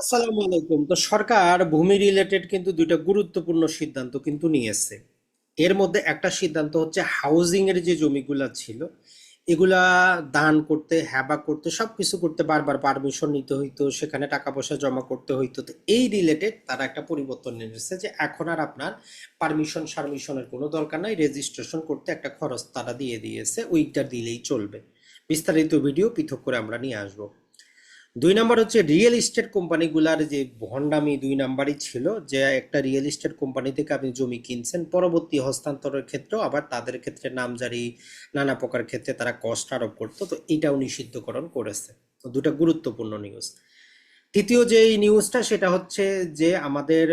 আসসালামু আলাইকুম। তো সরকার ভূমি রিলেটেড কিন্তু দুইটা গুরুত্বপূর্ণ সিদ্ধান্ত কিন্তু নিয়েছে। এর মধ্যে একটা সিদ্ধান্ত হচ্ছে হাউজিং এর যে জমিগুলা ছিল, এগুলা দান করতে, হ্যাবা করতে, সবকিছু করতে বারবার পারমিশন নিতে হইতো, সেখানে টাকা পয়সা জমা করতে হইতো। তো এই রিলেটেড তারা একটা পরিবর্তন এনেছে যে এখন আর আপনার পারমিশন সারমিশনের কোনো দরকার নাই রেজিস্ট্রেশন করতে একটা খরচ তারা দিয়ে দিয়েছে, ওইটা দিলেই চলবে। বিস্তারিত ভিডিও পৃথক করে আমরা নিয়ে আসব। দুই নাম্বার হচ্ছে রিয়েল ইস্টেট কোম্পানিগুলার যে ভন্ডামি দুই নাম্বারই ছিল, যে একটা রিয়েল ইস্টেট কোম্পানি থেকে আপনি জমি কিনছেন, পরবর্তী হস্তান্তরের ক্ষেত্রেও আবার তাদের ক্ষেত্রে নামজারি, নানা প্রকার ক্ষেত্রে তারা কষ্ট আরোপ করতো, তো এটাও নিষিদ্ধকরণ করেছে। তো দুটা গুরুত্বপূর্ণ নিউজ তৃতীয় যে এই নিউজটা সেটা হচ্ছে যে আমাদের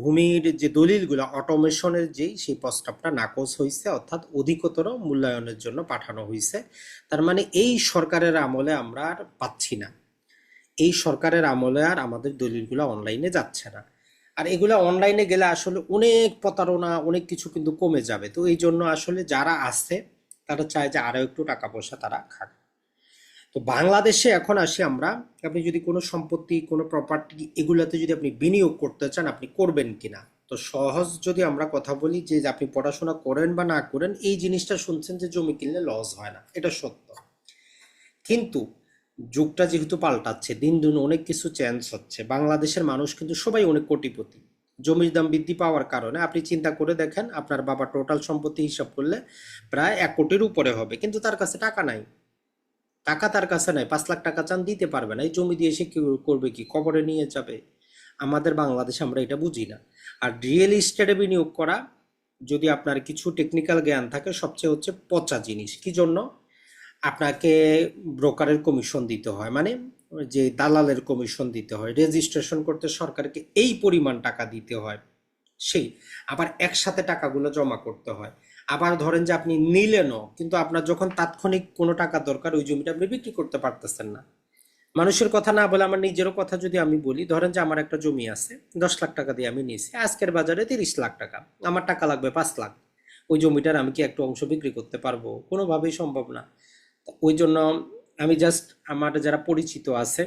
ভূমির যে দলিলগুলো অটোমেশনের যেই, সেই প্রস্তাবটা নাকচ হয়েছে অর্থাৎ অধিকতর মূল্যায়নের জন্য পাঠানো হয়েছে তার মানে এই সরকারের আমলে আমরা আর পাচ্ছি না। এই সরকারের আমলে আর আমাদের দলিলগুলো অনলাইনে যাচ্ছে না। আর এগুলো অনলাইনে গেলে আসলে অনেক প্রতারণা, অনেক কিছু কিন্তু কমে যাবে। তো এই জন্য আসলে যারা আছে, তারা চায় যে আরও একটু টাকা পয়সা তারা খাক। তো বাংলাদেশে এখন আসি আমরা, আপনি যদি কোনো সম্পত্তি, কোনো প্রপার্টি এগুলাতে যদি আপনি বিনিয়োগ করতে চান, আপনি করবেন কিনা? তো সহজ যদি আমরা কথা বলি যে আপনি পড়াশোনা করেন বা না করেন, এই জিনিসটা শুনছেন যে জমি কিনলে লস হয় না, এটা সত্য। কিন্তু যুগটা যেহেতু পাল্টাচ্ছে, দিন দিন অনেক কিছু চেঞ্জ হচ্ছে। বাংলাদেশের মানুষ কিন্তু সবাই অনেক কোটিপতি। জমির দাম বৃদ্ধি পাওয়ার কারণে আপনি চিন্তা করে দেখেন, আপনার বাবা টোটাল সম্পত্তি হিসাব করলে প্রায় এক কোটির উপরে হবে। কিন্তু তার কাছে টাকা নাই। টাকা তার কাছে নাই, পাঁচ লাখ টাকা চান দিতে পারবে না। এই জমি দিয়ে সে করবে কি? কবরে নিয়ে যাবে? আমাদের বাংলাদেশে আমরা এটা বুঝি না। আর রিয়েল ইস্টেটে বিনিয়োগ করা যদি আপনার কিছু টেকনিক্যাল জ্ঞান থাকে, সবচেয়ে হচ্ছে পচা জিনিস। কি জন্য? আপনাকে ব্রোকারের কমিশন দিতে হয়। মানে যে দালালের কমিশন দিতে হয় রেজিস্ট্রেশন করতে সরকারকে এই পরিমাণ টাকা দিতে হয়, সেই। আবার একসাথে টাকাগুলো জমা করতে হয়। আবার ধরেন যে আপনি নিলেনও, কিন্তু আপনার যখন তাৎক্ষণিক কোনো টাকা দরকার, ওই জমিটা আপনি বিক্রি করতে পারতেছেন না। মানুষের কথা না বলে আমার নিজেরও কথা যদি আমি বলি, ধরেন যে আমার একটা জমি আছে, দশ লাখ টাকা দিয়ে আমি নিয়েছি, আজকের বাজারে তিরিশ লাখ টাকা, আমার টাকা লাগবে পাঁচ লাখ। ওই জমিটার আমি কি একটা অংশ বিক্রি করতে পারব? কোনোভাবেই সম্ভব না। ওই জন্য আমি জাস্ট আমার যারা পরিচিত আছে,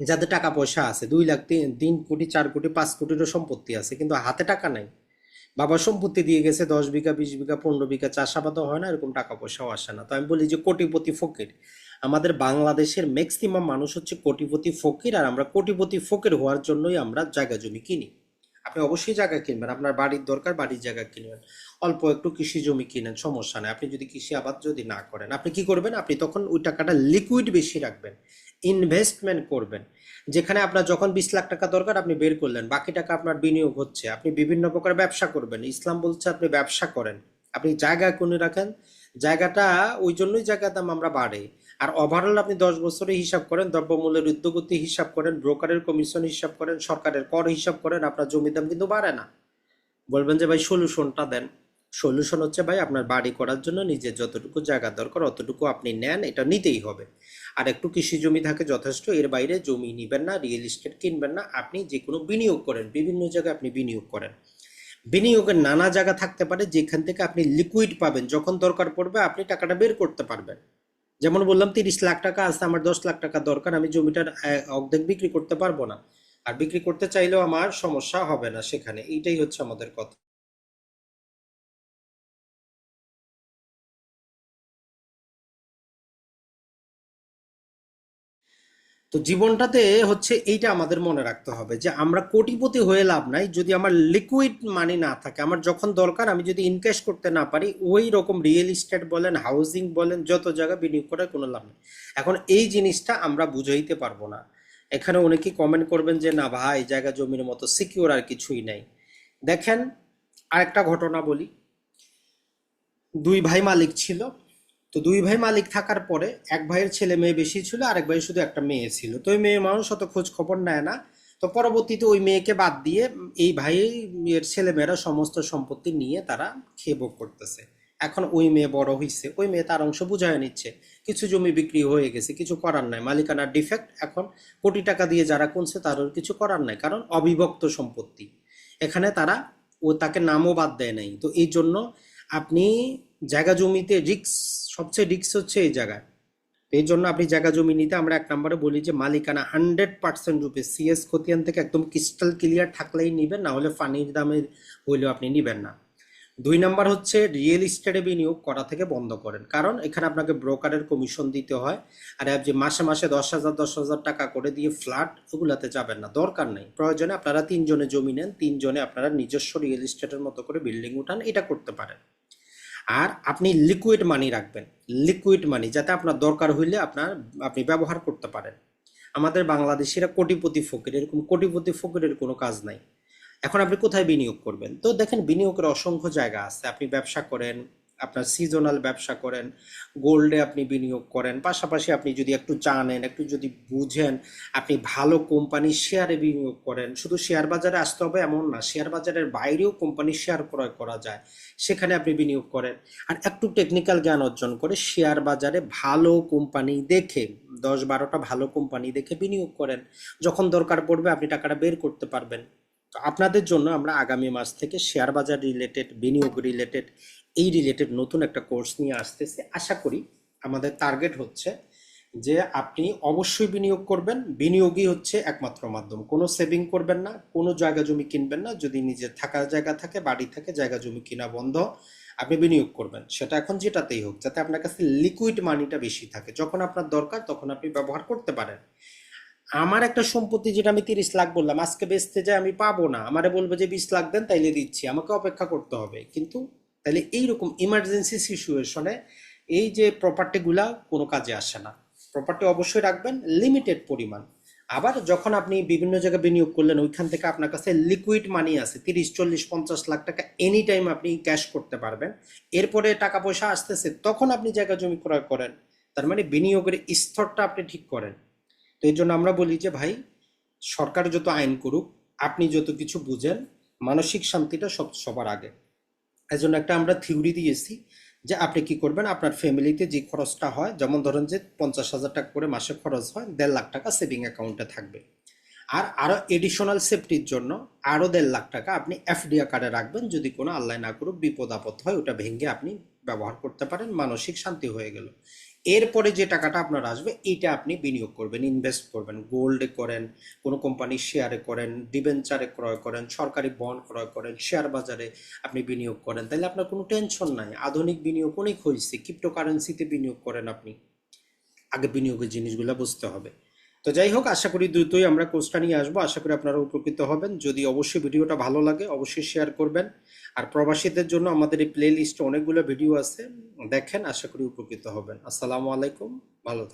যাদের টাকা পয়সা আছে, দুই লাখ তিন কোটি, চার কোটি, পাঁচ কোটিরও সম্পত্তি আছে, কিন্তু হাতে টাকা নাই। বাবা সম্পত্তি দিয়ে গেছে, দশ বিঘা, বিশ বিঘা, পনেরো বিঘা চাষাবাদও হয় না, এরকম টাকা পয়সাও আসে না। তো আমি বলি যে কোটিপতি ফকির, আমাদের বাংলাদেশের ম্যাক্সিমাম মানুষ হচ্ছে কোটিপতি ফকির, আর আমরা কোটিপতি ফকির হওয়ার জন্যই আমরা জায়গা জমি কিনি। আপনি অবশ্যই জায়গা কিনবেন, আপনার বাড়ির দরকার বাড়ির জায়গা কিনবেন। অল্প একটু কৃষি জমি কিনেন, সমস্যা নেই। আপনি যদি কৃষি আবাদ যদি না করেন, আপনি কি করবেন? আপনি তখন ওই টাকাটা লিকুইড বেশি রাখবেন ইনভেস্টমেন্ট করবেন। যেখানে আপনার যখন বিশ লাখ টাকা দরকার, আপনি বের করলেন, বাকি টাকা আপনার বিনিয়োগ হচ্ছে। আপনি বিভিন্ন প্রকার ব্যবসা করবেন। ইসলাম বলছে আপনি ব্যবসা করেন। আপনি জায়গা কিনে রাখেন, জায়গাটা ওই জন্যই জায়গার দাম আমরা বাড়ে। আর ওভারঅল আপনি দশ বছরে হিসাব করেন, দ্রব্যমূল্যের উদ্যোগতি হিসাব করেন ব্রোকারের কমিশন হিসাব করেন, সরকারের কর হিসাব করেন, আপনার জমির দাম কিন্তু বাড়ে না। বলবেন যে, ভাই সলিউশনটা দেন। সলিউশন হচ্ছে, ভাই, আপনার বাড়ি করার জন্য নিজের যতটুকু জায়গা দরকার, অতটুকু আপনি নেন, এটা নিতেই হবে। আর একটু কৃষি জমি থাকে যথেষ্ট, এর বাইরে জমি নিবেন না রিয়েল এস্টেট কিনবেন না, আপনি যে কোনো বিনিয়োগ করেন, বিভিন্ন জায়গায় আপনি বিনিয়োগ করেন। বিনিয়োগের নানা জায়গা থাকতে পারে, যেখান থেকে আপনি লিকুইড পাবেন, যখন দরকার পড়বে, আপনি টাকাটা বের করতে পারবেন। যেমন বললাম, তিরিশ লাখ টাকা আছে, আমার দশ লাখ টাকা দরকার, আমি জমিটার অর্ধেক বিক্রি করতে পারব না। আর বিক্রি করতে চাইলেও আমার সমস্যা হবে না সেখানে। এইটাই হচ্ছে আমাদের কথা। তো জীবনটাতে হচ্ছে এইটা আমাদের মনে রাখতে হবে যে আমরা কোটিপতি হয়ে লাভ নাই, যদি আমার লিকুইড মানি না থাকে, আমার যখন দরকার আমি যদি ইনকেশ করতে না পারি, ওই রকম রিয়েল এস্টেট বলেন হাউজিং বলেন, যত জায়গা বিনিয়োগ করার কোনো লাভ নেই। এখন এই জিনিসটা আমরা বুঝাইতে পারব না। এখানে অনেকেই কমেন্ট করবেন যে, না ভাই জায়গা জমির মতো সিকিউর আর কিছুই নাই। দেখেন, আরেকটা ঘটনা বলি। দুই ভাই মালিক ছিল। তো দুই ভাই মালিক থাকার পরে এক ভাইয়ের ছেলে মেয়ে বেশি ছিল, আরেক ভাই শুধু একটা মেয়ে ছিল। তো ওই মেয়ে মানুষ অত খোঁজ খবর নেয় না। তো পরবর্তীতে ওই মেয়েকে বাদ দিয়ে এই ভাইয়ের ছেলে মেয়েরা সমস্ত সম্পত্তি নিয়ে তারা খেয়ে ভোগ করতেছে। এখন ওই মেয়ে বড় হয়েছে ওই মেয়ে তার অংশ বুঝায় নিচ্ছে, কিছু জমি বিক্রি হয়ে গেছে, কিছু করার নাই। মালিকানার ডিফেক্ট এখন কোটি টাকা দিয়ে যারা কিনছে তারও কিছু করার নাই, কারণ অবিভক্ত সম্পত্তি। এখানে তারা ও তাকে নামও বাদ দেয় নাই। তো এই জন্য আপনি জায়গা জমিতে রিক্স সবচেয়ে রিক্স হচ্ছে এই জায়গায়। এই জন্য আপনি জায়গা জমি নিতে আমরা এক নম্বরে বলি যে মালিকানা হান্ড্রেড পার্সেন্ট রূপে সিএস খতিয়ান থেকে একদম ক্রিস্টাল ক্লিয়ার থাকলেই নিবেন, না হলে ফানির দামে হইলেও আপনি নিবেন না। দুই নাম্বার হচ্ছে রিয়েল এস্টেটে বিনিয়োগ করা থেকে বন্ধ করেন। কারণ এখানে আপনাকে ব্রোকারের কমিশন দিতে হয়। আর যে মাসে মাসে দশ হাজার দশ হাজার টাকা করে দিয়ে ফ্ল্যাট ওগুলাতে যাবেন না, দরকার নেই। প্রয়োজনে আপনারা তিনজনে জমি নেন, তিনজনে আপনারা নিজস্ব রিয়েল এস্টেটের মতো করে বিল্ডিং উঠান, এটা করতে পারেন। আর আপনি লিকুইড মানি রাখবেন। লিকুইড মানি যাতে আপনার দরকার হইলে আপনার, আপনি ব্যবহার করতে পারেন। আমাদের বাংলাদেশিরা কোটিপতি ফকির, এরকম কোটিপতি ফকিরের কোনো কাজ নাই। এখন আপনি কোথায় বিনিয়োগ করবেন? তো দেখেন বিনিয়োগের অসংখ্য জায়গা আছে। আপনি ব্যবসা করেন আপনার সিজনাল ব্যবসা করেন গোল্ডে আপনি বিনিয়োগ করেন, পাশাপাশি আপনি যদি একটু জানেন, একটু যদি বুঝেন, আপনি ভালো কোম্পানির শেয়ারে বিনিয়োগ করেন, শুধু শেয়ার বাজারে আসতে হবে এমন না শেয়ার বাজারের বাইরেও কোম্পানির শেয়ার ক্রয় করা যায়, সেখানে আপনি বিনিয়োগ করেন। আর একটু টেকনিক্যাল জ্ঞান অর্জন করে শেয়ার বাজারে ভালো কোম্পানি দেখে, দশ বারোটা ভালো কোম্পানি দেখে বিনিয়োগ করেন, যখন দরকার পড়বে আপনি টাকাটা বের করতে পারবেন। আপনাদের জন্য আমরা আগামী মাস থেকে শেয়ার বাজার রিলেটেড বিনিয়োগ রিলেটেড এই রিলেটেড নতুন একটা কোর্স নিয়ে আসতেছে। আশা করি আমাদের টার্গেট হচ্ছে যে আপনি অবশ্যই বিনিয়োগ করবেন। বিনিয়োগই হচ্ছে একমাত্র মাধ্যম। কোনো সেভিং করবেন না, কোনো জায়গা জমি কিনবেন না। যদি নিজের থাকার জায়গা থাকে, বাড়ি থাকে, জায়গা জমি কিনা বন্ধ, আপনি বিনিয়োগ করবেন। সেটা এখন যেটাতেই হোক, যাতে আপনার কাছে লিকুইড মানিটা বেশি থাকে। যখন আপনার দরকার, তখন আপনি ব্যবহার করতে পারেন। আমার একটা সম্পত্তি যেটা আমি তিরিশ লাখ বললাম, আজকে বেচতে যাই আমি পাবো না। আমারে বলবে যে বিশ লাখ দেন, তাইলে দিচ্ছি। আমাকে অপেক্ষা করতে হবে। কিন্তু তাহলে এইরকম ইমার্জেন্সি সিচুয়েশনে এই যে প্রপার্টিগুলা কোনো কাজে আসে না। প্রপার্টি অবশ্যই রাখবেন লিমিটেড পরিমাণ। আবার যখন আপনি বিভিন্ন জায়গায় বিনিয়োগ করলেন, ওইখান থেকে আপনার কাছে লিকুইড মানি আছে, তিরিশ, চল্লিশ, পঞ্চাশ লাখ টাকা এনি টাইম আপনি ক্যাশ করতে পারবেন। এরপরে টাকা পয়সা আসতেছে, তখন আপনি জায়গা জমি ক্রয় করেন। তার মানে বিনিয়োগের স্তরটা আপনি ঠিক করেন। তো এই জন্য আমরা বলি যে, ভাই, সরকার যত আইন করুক, আপনি যত কিছু বুঝেন, মানসিক শান্তিটা সব, সবার আগে। এই জন্য একটা আমরা থিওরি দিয়েছি যে আপনি কি করবেন, আপনার ফ্যামিলিতে যে খরচটা হয়, যেমন ধরেন যে পঞ্চাশ হাজার টাকা করে মাসে খরচ হয়, দেড় লাখ টাকা সেভিং অ্যাকাউন্টে থাকবে। আর আরও এডিশনাল সেফটির জন্য আরও দেড় লাখ টাকা আপনি এফডি আকারে রাখবেন, যদি কোনো আল্লাহ না করুক, বিপদ আপদ হয়, ওটা ভেঙে আপনি ব্যবহার করতে পারেন, মানসিক শান্তি হয়ে গেল। এরপরে যে টাকাটা আপনার আসবে, এইটা আপনি বিনিয়োগ করবেন ইনভেস্ট করবেন। গোল্ডে করেন, কোনো কোম্পানির শেয়ারে করেন ডিবেঞ্চারে ক্রয় করেন, সরকারি বন্ড ক্রয় করেন শেয়ার বাজারে আপনি বিনিয়োগ করেন। তাহলে আপনার কোনো টেনশন নাই। আধুনিক বিনিয়োগ অনেক হয়েছে ক্রিপ্টোকারেন্সিতে বিনিয়োগ করেন আপনি। আগে বিনিয়োগের জিনিসগুলো বুঝতে হবে। তো যাই হোক, আশা করি দ্রুতই আমরা কোর্সটা নিয়ে আসব। আশা করি আপনারা উপকৃত হবেন। যদি অবশ্যই ভিডিওটা ভালো লাগে, অবশ্যই শেয়ার করবেন। আর প্রবাসীদের জন্য আমাদের এই প্লে লিস্টে অনেকগুলো ভিডিও আছে। দেখেন, আশা করি উপকৃত হবেন। আসসালামু আলাইকুম। ভালো থাকবেন